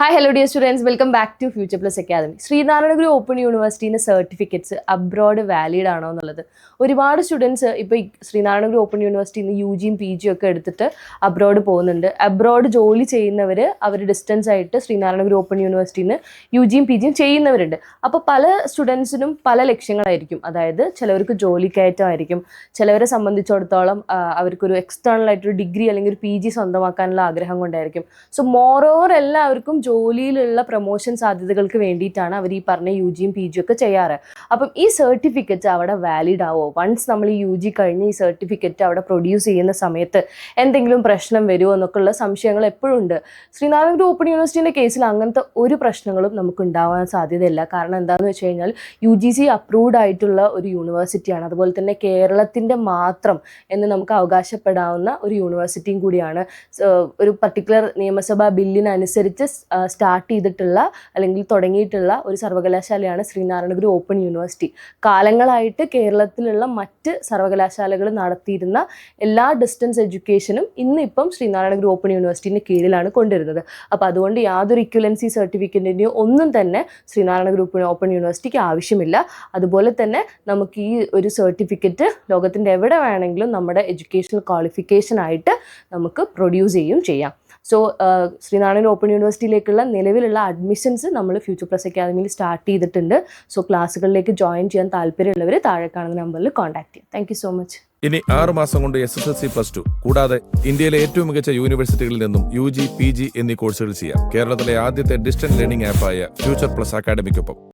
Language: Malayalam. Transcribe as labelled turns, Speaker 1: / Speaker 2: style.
Speaker 1: Hi hello dear students welcome back to future plus academy Sreenarayanaguru open യൂണിവേഴ്സിറ്റീന്റെ certificates abroad valid ആണോ എന്നുള്ളത്. ഒരുപാട് സ്റ്റുഡൻസ് ഇപ്പോൾ ശ്രീനാരായണഗുരു ഓപ്പൺ യൂണിവേഴ്സിറ്റിയിൽ നിന്ന് യു ജിയും പി ജിയും ഒക്കെ എടുത്തിട്ട് അബ്രോഡ് പോകുന്നുണ്ട്. അബ്രോഡ് ജോലി ചെയ്യുന്നവർ അവർ ഡിസ്റ്റൻസ് ആയിട്ട് ശ്രീനാരായണഗുരു ഓപ്പൺ യൂണിവേഴ്സിറ്റിയിൽ നിന്ന് യു ജിയും പി ജിയും ചെയ്യുന്നവരുണ്ട്. അപ്പോൾ പല സ്റ്റുഡൻസിനും പല ലക്ഷ്യങ്ങളായിരിക്കും. അതായത് ചിലവർക്ക് ജോലി കയറ്റമായിരിക്കും. ചിലവരെ സംബന്ധിച്ചിടത്തോളം അവർക്കൊരു എക്സ്റ്റേണൽ ആയിട്ടൊരു ഡിഗ്രി അല്ലെങ്കിൽ ഒരു പി ജി സ്വന്തമാക്കാനുള്ള ആഗ്രഹം കൊണ്ടായിരിക്കും. സോ മോറോവർ എല്ലാവർക്കും ജോലിയിലുള്ള പ്രൊമോഷൻ സാധ്യതകൾക്ക് വേണ്ടിയിട്ടാണ് അവർ ഈ പറഞ്ഞ യു ജിയും പി ജിയും ഒക്കെ ചെയ്യാറ്. അപ്പം ഈ സർട്ടിഫിക്കറ്റ് അവിടെ വാലിഡ് ആവോ? വൺസ് നമ്മൾ ഈ യു ജി കഴിഞ്ഞ് ഈ സർട്ടിഫിക്കറ്റ് അവിടെ പ്രൊഡ്യൂസ് ചെയ്യുന്ന സമയത്ത് എന്തെങ്കിലും പ്രശ്നം വരുമോ എന്നൊക്കെയുള്ള സംശയങ്ങൾ എപ്പോഴും ഉണ്ട്. ശ്രീനാരായണ ഓപ്പൺ യൂണിവേഴ്സിറ്റിന്റെ കേസിൽ അങ്ങനത്തെ ഒരു പ്രശ്നങ്ങളും നമുക്ക് ഉണ്ടാവാൻ സാധ്യതയില്ല. കാരണം എന്താണെന്ന് വെച്ച് കഴിഞ്ഞാൽ യു ജി സി അപ്രൂവ്ഡ് ആയിട്ടുള്ള ഒരു യൂണിവേഴ്സിറ്റിയാണ് അതുപോലെ തന്നെ കേരളത്തിന്റെ മാത്രം എന്ന് നമുക്ക് അവകാശപ്പെടാവുന്ന ഒരു യൂണിവേഴ്സിറ്റിയും കൂടിയാണ്. ഒരു പർട്ടിക്കുലർ നിയമസഭാ ബില്ലിനനുസരിച്ച് സ്റ്റാർട്ട് ചെയ്തിട്ടുള്ള അല്ലെങ്കിൽ തുടങ്ങിയിട്ടുള്ള ഒരു സർവകലാശാലയാണ് ശ്രീനാരായണഗുരു ഓപ്പൺ യൂണിവേഴ്സിറ്റി കാലങ്ങളായിട്ട് കേരളത്തിലുള്ള മറ്റ് സർവകലാശാലകൾ നടത്തിയിരുന്ന എല്ലാ ഡിസ്റ്റൻസ് എഡ്യൂക്കേഷനും ഇന്ന് ഇപ്പം ശ്രീനാരായണഗുരു ഓപ്പൺ യൂണിവേഴ്സിറ്റിന്റെ കീഴിലാണ് കൊണ്ടുവരുന്നത് അപ്പോൾ അതുകൊണ്ട് യാതൊരു ഇക്വലൻസി സർട്ടിഫിക്കറ്റിന്റെയോ ഒന്നും തന്നെ ശ്രീനാരായണഗുരു ഓപ്പൺ യൂണിവേഴ്സിറ്റിക്ക് ആവശ്യമില്ല. അതുപോലെ തന്നെ നമുക്ക് ഈ ഒരു സർട്ടിഫിക്കറ്റ് ലോകത്തിന്റെ എവിടെ വേണമെങ്കിലും നമ്മുടെ എഡ്യൂക്കേഷണൽ ക്വാളിഫിക്കേഷൻ ആയിട്ട് നമുക്ക് പ്രൊഡ്യൂസ് ചെയ്യും ചെയ്യാം. സോ ശ്രീനാരായണ ഓപ്പൺ യൂണിവേഴ്സിറ്റിയിലേക്കുള്ള നിലവിലുള്ള അഡ്മിഷൻസ് നമ്മൾ ഫ്യൂച്ചർ പ്ലസ് അക്കാദമിയിൽ സ്റ്റാർട്ട് ചെയ്തിട്ടുണ്ട്. സോ ക്ലാസ്സുകളിലേക്ക് ജോയിൻ ചെയ്യാൻ താല്പര്യമുള്ളവർ താഴെ കാണുന്ന നമ്പറിൽ കോൺടാക്ട് ചെയ്യാം. താങ്ക് സോ മച്ച്
Speaker 2: ഇനി ആറ് മാസം കൊണ്ട് S S L C plus two കൂടാതെ ഇന്ത്യയിലെ ഏറ്റവും മികച്ച യൂണിവേഴ്സിറ്റികളിൽ നിന്നും യു ജി പി ജി എന്നീ കോഴ്സുകൾ ചെയ്യാം. കേരളത്തിലെ ആദ്യത്തെ ഡിസ്റ്റൻസ് ലേണിംഗ് ആപ്പായ ഫ്യൂച്ചർ പ്ലസ് അക്കാഡമിക്കൊപ്പം